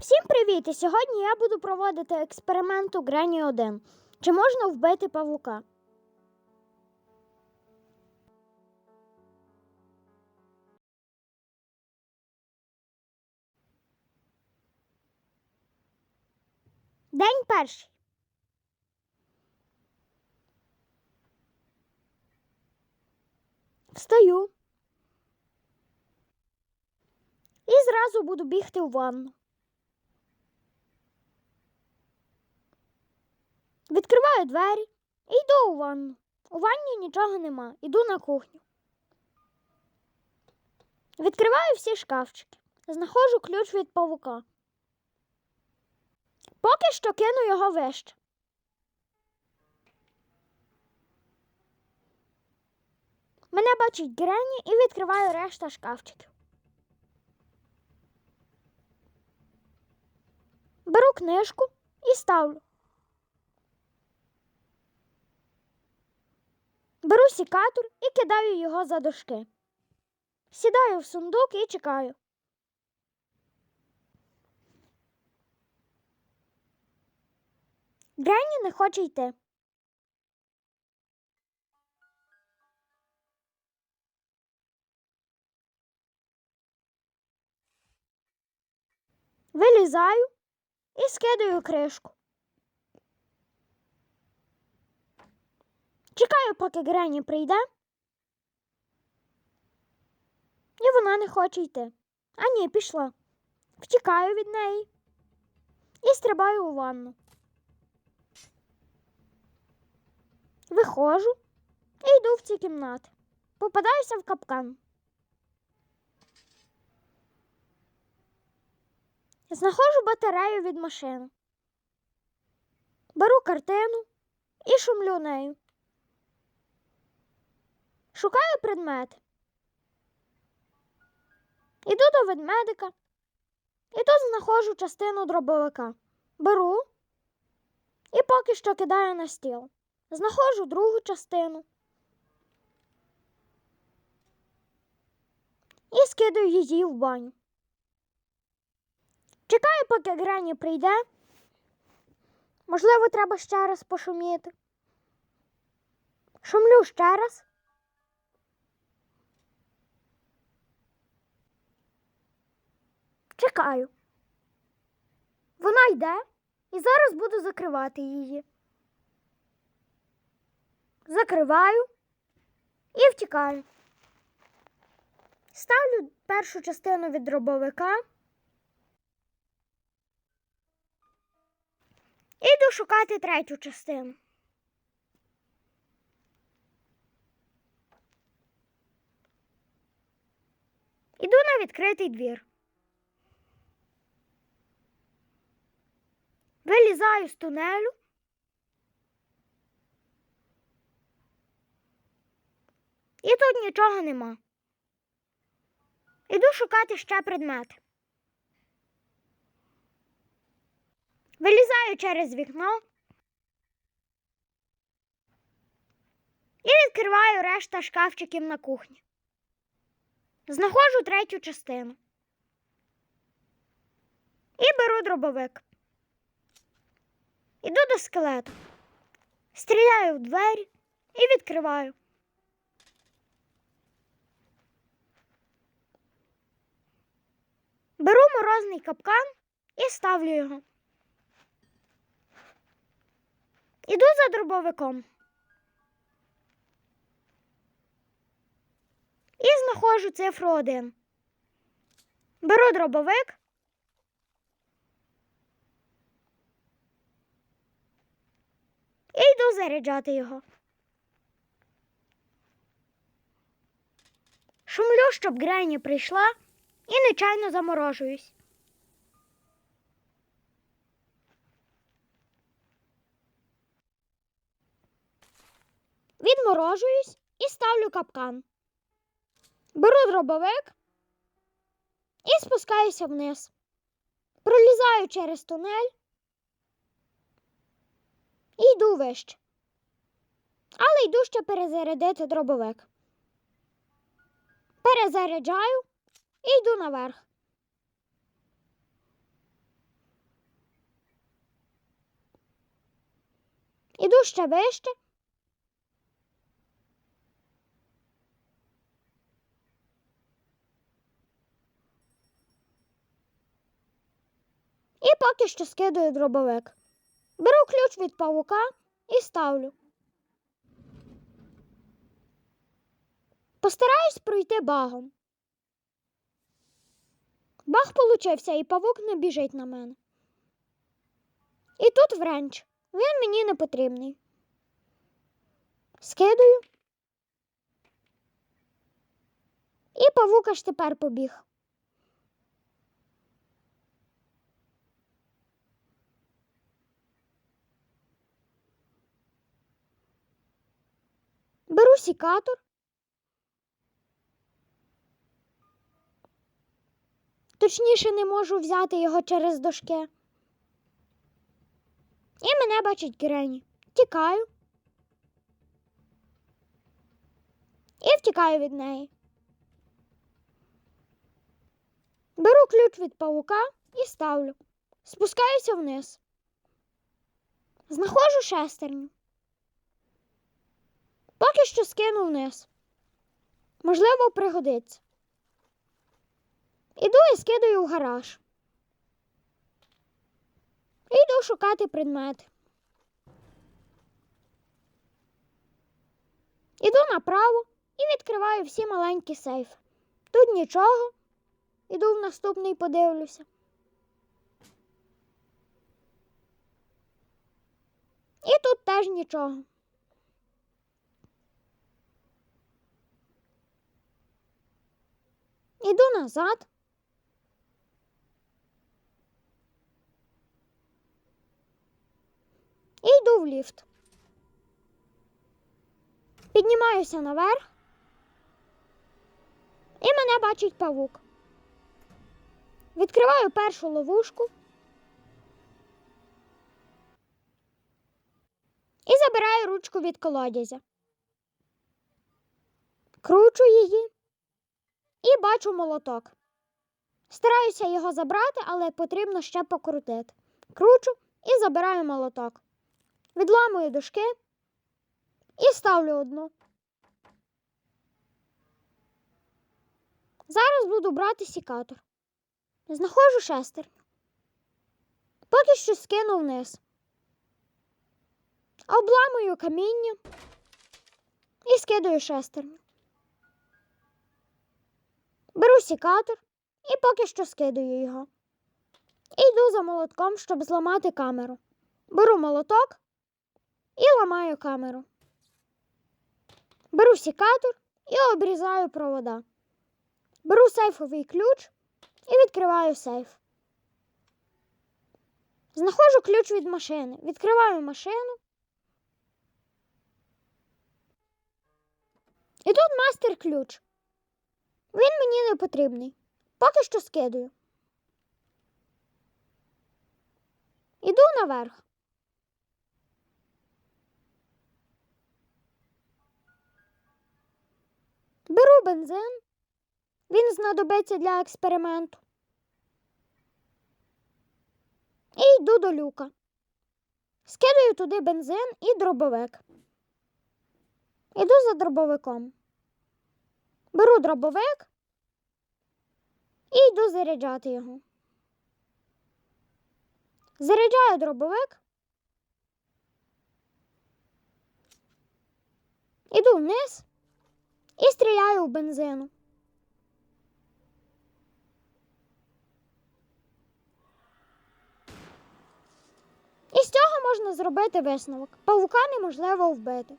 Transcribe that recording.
Всім привіт! І сьогодні я буду проводити експеримент у Грені 1. Чи можна вбити павука? День перший. Встаю. І зразу буду бігти у ванну. Відкриваю двері і йду у ванну. У ванні нічого нема. Іду на кухню. Відкриваю всі шкафчики. Знаходжу ключ від павука. Поки що кину його вище. Мене бачить Грені і відкриваю решта шкафчиків. Беру книжку і ставлю. Беру сікатор і кидаю його за дошки. Сідаю в сундук і чекаю. Грені не хоче йти. Вилізаю і скидаю кришку. Чекаю, поки Грені прийде. І вона не хоче йти. А ні, пішла. Втікаю від неї і стрибаю у ванну. Виходжу і йду в ці кімнати. Попадаюся в капкан. Знаходжу батарею від машини. Беру картину і шумлю нею. Шукаю предмети. Іду до ведмедика і тут знаходжу частину дробовика. Беру і поки що кидаю на стіл. Знаходжу другу частину. І скидаю її в баню. Чекаю, поки Грені прийде. Можливо, треба ще раз пошуміти. Шумлю ще раз. Чекаю. Вона йде і зараз буду закривати її. Закриваю і втікаю. Ставлю першу частину від дробовика. Іду шукати третю частину. Іду на відкритий двір. Вилізаю з тунелю. І тут нічого нема. Іду шукати ще предмети. Вилізаю через вікно і відкриваю решта шкафчиків на кухні. Знаходжу третю частину. І беру дробовик. Іду до скелету. Стріляю в двері і відкриваю. Беру морозний капкан і ставлю його. Іду за дробовиком. І знаходжу цифру 1. Беру дробовик. І йду заряджати його. Шумлю, щоб Грені прийшла, і нечайно заморожуюсь. Відморожуюсь і ставлю капкан. Беру дробовик і спускаюся вниз. Пролізаю через тунель і йду вище. Але йду ще перезарядити дробовик. Перезаряджаю і йду наверх. Іду ще вище. І поки що скидаю дробовик. Беру ключ від павука і ставлю. Постараюсь пройти багом. Баг получився, і павук не біжить на мене. І тут вренч. Він мені не потрібний. Скидаю. І павук аж тепер побіг. Беру сікатор. Точніше, не можу взяти його через дошки. І мене бачить Грені. Тікаю. І втікаю від неї. Беру ключ від павука і ставлю. Спускаюся вниз. Знаходжу шестерню. Поки що скину вниз. Можливо, пригодиться. Іду і скидаю в гараж. І йду шукати предмети. Іду направо і відкриваю всі маленькі сейфи. Тут нічого. Іду в наступний подивлюся. І тут теж нічого. Іду назад. І йду в ліфт. Піднімаюся наверх. І мене бачить павук. Відкриваю першу ловушку. І забираю ручку від колодязя. Кручу її і бачу молоток. Стараюся його забрати, але потрібно ще покрутити. Кручу і забираю молоток. Відламую дошки і ставлю одну. Зараз буду брати сікатор. Знаходжу шестерню. Поки що скину вниз. Обламую каміння і скидаю шестерню. Беру сікатор і поки що скидаю його. І йду за молотком, щоб зламати камеру. Беру молоток і ламаю камеру. Беру сікатор і обрізаю провода. Беру сейфовий ключ і відкриваю сейф. Знаходжу ключ від машини. Відкриваю машину. І тут мастер ключ. Він мені не потрібний. Поки що скидаю. Іду наверх. Беру бензин. Він знадобиться для експерименту. І йду до люка. Скидаю туди бензин і дробовик. Іду за дробовиком. Беру дробовик і йду заряджати його. Заряджаю дробовик. Іду вниз і стріляю в бензину. І з цього можна зробити висновок. Павука неможливо вбити.